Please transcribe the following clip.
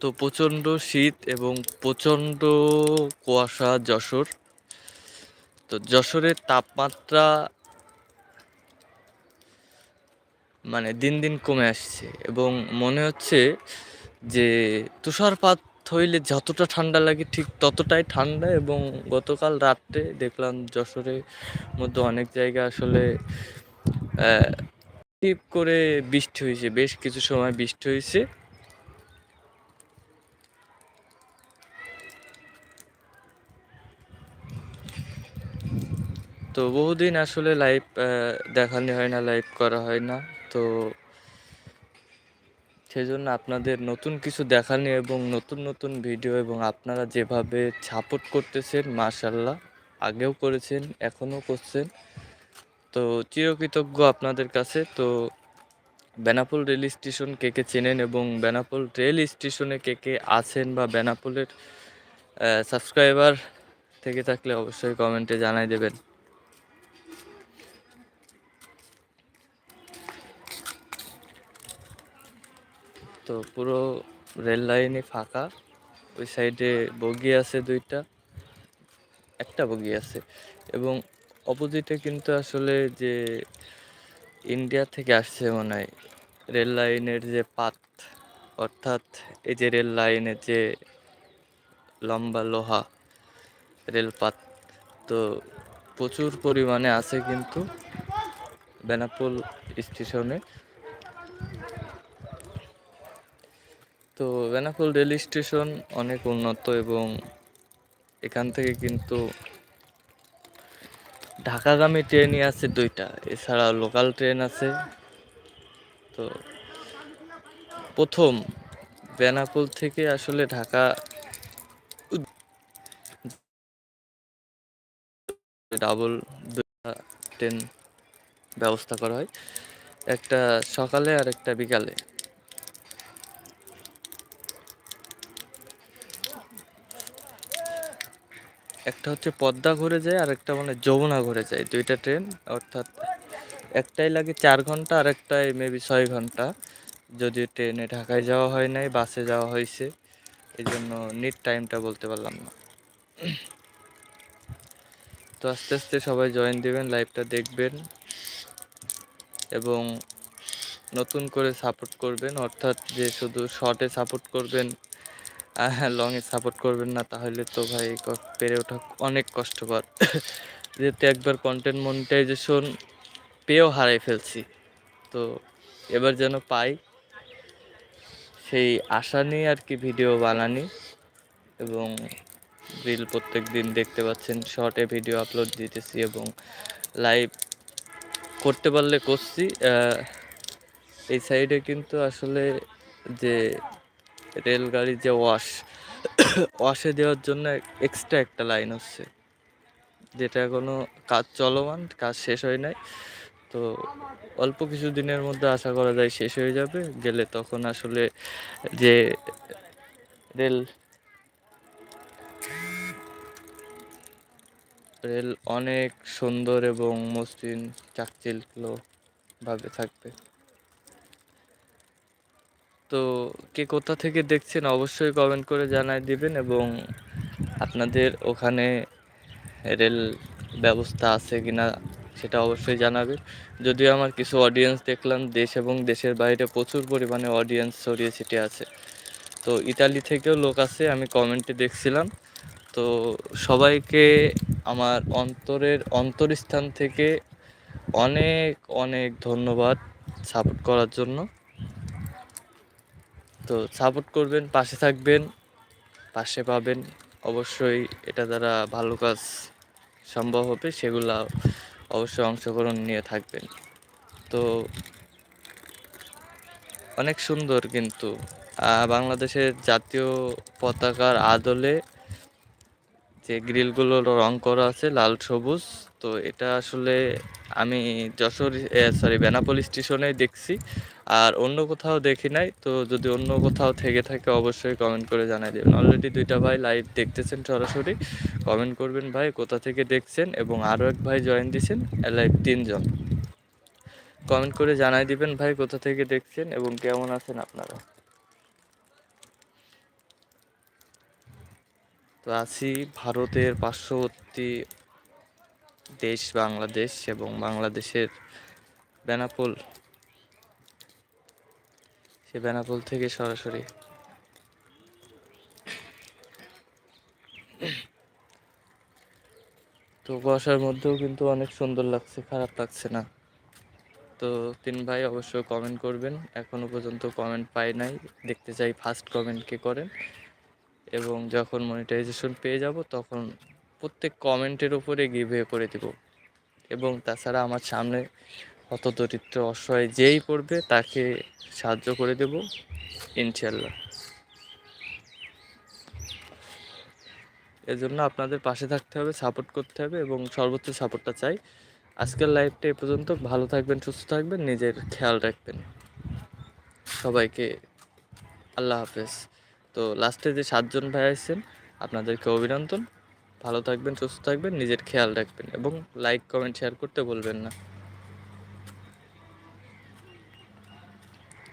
তো প্রচণ্ড শীত এবং প্রচণ্ড কুয়াশা, যশোর। তো যশোরের তাপমাত্রা মানে দিন দিন কমে আসছে এবং মনে হচ্ছে যে তুষারপাত হইলে যতটা ঠান্ডা লাগে ঠিক ততটাই ঠান্ডা এবং গতকাল রাত্রে দেখলাম যশোরের মধ্যে অনেক জায়গা আসলে টিপ করে বৃষ্টি হয়েছে, বেশ কিছু সময় বৃষ্টি হয়েছে। তো বহুদিন আসলে লাইভ দেখানো হয় না লাইভ করা হয় না। তো সেই জন্য আপনাদের নতুন কিছু দেখানি এবং নতুন নতুন ভিডিও এবং আপনারা যেভাবে সাপোর্ট করতেছেন মার্শাল্লাহ আগেও করেছেন, এখনও করছেন। তো চিরকৃতজ্ঞ আপনাদের কাছে। তো বেনাপোল রেল স্টেশন কে কে চেনেন এবং বেনাপোল রেল স্টেশনে কে কে আছেন বা বেনাপোলের সাবস্ক্রাইবার থেকে থাকলে অবশ্যই কমেন্টে জানাই দেবেন। তো পুরো রেল লাইনই ফাঁকা। ওই সাইডে বগি আছে দুইটা, একটা বগি আছে। এবং অপোজিটে কিন্তু আসলে যে ইন্ডিয়া থেকে আসছে মনে হয়, রেল লাইনের যে পাত, অর্থাৎ এই যে রেল লাইনের যে লম্বা লোহা রেলপাত, তো প্রচুর পরিমাণে আছে কিন্তু বেনাপোল স্টেশনে। তো বেনাপোল রেল স্টেশন অনেক উন্নত এবং এখান থেকে কিন্তু ঢাকাগামী ট্রেনই আছে দুইটা। এছাড়া লোকাল ট্রেন আছে। তো প্রথম বেনাপোল থেকে আসলে ঢাকা ডাবল দুইটা ট্রেন ব্যবস্থা করা হয়। একটা সকালে আর একটা বিকালে। একটা হচ্ছে পদ্মা ঘুরে যায় আর একটা মানে যমুনা ঘুরে যায়, দুইটা ট্রেন। অর্থাৎ একটাই লাগে চার ঘণ্টা আর একটাই মেবি ছয় ঘণ্টা। যদি ট্রেনে ঢাকায় যাওয়া হয় নাই, বাসে যাওয়া হয়েছে এই জন্য নিট টাইমটা বলতে পারলাম না। তো আস্তে আস্তে সবাই জয়েন দেবেন লাইভটা দেখবেন, এবং নতুন করে সাপোর্ট করবেন। অর্থাৎ যে শুধু শর্টে সাপোর্ট করবেন লংয়ে সাপোর্ট করবেন না, তাহলে তো ভাই পেরে ওঠা অনেক কষ্টকর। যেহেতু একবার কন্টেন্ট মনিটাইজেশন পেয়েও হারাই ফেলছি, তো এবার যেন পাই, সেই আশা নিয়ে আর কি ভিডিও বানানি। এবং রিল প্রত্যেক দিন দেখতে পাচ্ছেন শর্টে ভিডিও আপলোড দিতেছি এবং লাইভ করতে পারলে করছি। এই সাইডে কিন্তু আসলে যে রেলগাড়ির যে ওয়াশ, ওয়াশে দেওয়ার জন্য এক্সট্রা একটা লাইন হচ্ছে। যেটা এখনও কাজ চলমান, কাজ শেষ হয় নাই। তো অল্প কিছু দিনের মধ্যে আশা করা যায় শেষ হয়ে যাবে। গেলে তখন আসলে যে রেল রেল অনেক সুন্দর এবং মসৃণ ভাবে থাকবে। তো কে কোথা থেকে দেখছেন অবশ্যই কমেন্ট করে জানাই দিবেন এবং আপনাদের ওখানে রেল ব্যবস্থা আছে কিনা সেটা অবশ্যই জানাবেন যদিও আমার কিছু অডিয়েন্স দেখলাম, দেশ এবং দেশের বাইরে প্রচুর পরিমাণে অডিয়েন্স ছড়িয়ে ছিটিয়ে আছে। তো ইতালি থেকেও লোক আছে, আমি কমেন্টে দেখছিলাম। তো সবাইকে আমার অন্তরের অন্তরস্থান থেকে অনেক অনেক ধন্যবাদ সাপোর্ট করার জন্য। তো সাপোর্ট করবেন, পাশে থাকবেন, পাশে পাবেন। অবশ্যই এটা দ্বারা ভালো কাজ সম্ভব হবে, সেগুলা অবশ্যই অংশগ্রহণ নিয়ে থাকবেন। তো অনেক সুন্দর কিন্তু বাংলাদেশের জাতীয় পতাকার আদলে যে গ্রিলগুলো রং করা আছে, লাল, সবুজ তো এটা আসলে আমি যশোর সরি বেনাপোল স্টেশনে দেখছি। আর অন্য কোথাও দেখি নাই, তো যদি অন্য কোথাও থেকে থাকে অবশ্যই কমেন্ট করে জানাই দেবেন। অলরেডি দুইটা ভাই লাইভ দেখতেছেন সরাসরি। কমেন্ট করবেন ভাই কোথা থেকে দেখছেন এবং আরও এক ভাই জয়েন দিছেন লাইভ তিনজন। কমেন্ট করে জানাই দিবেন ভাই কোথা থেকে দেখছেন এবং কেমন আছেন আপনারা। তো আছি ভারতের পার্শ্ববর্তী দেশ বাংলাদেশ এবং বাংলাদেশের বেনাপোল। সে বেনাপোল থেকে সরাসরি। তো কুয়াশার মধ্যেও কিন্তু অনেক সুন্দর লাগছে, খারাপ লাগছে না। তো তিন ভাই অবশ্যই কমেন্ট করবেন। এখনও পর্যন্ত কমেন্ট পাই নাই। দেখতে চাই ফার্স্ট কমেন্ট কে করেন। এবং যখন মনিটাইজেশন পেয়ে যাব, তখন প্রত্যেক কমেন্টের উপরে গিভে করে দেব। এবং তাছাড়া আমার সামনে হত দরিদ্র অসহায় যেই পড়বে তাকে সাহায্য করে দেব ইনশাল্লাহ এজন্য আপনাদের পাশে থাকতে হবে, সাপোর্ট করতে হবে এবং সর্বোচ্চ সাপোর্টটা চাই। আজকের লাইফটা এ পর্যন্ত। ভালো থাকবেন, সুস্থ থাকবেন, নিজের খেয়াল রাখবেন। সবাইকে আল্লাহ হাফেজ। তো লাস্টে যে সাতজন ভাই আসছেন আপনাদেরকে অভিনন্দন। ভালো থাকবেন সুস্থ থাকবেন নিজের খেয়াল রাখবেন এবং লাইক কমেন্ট শেয়ার করতে বলবেন না।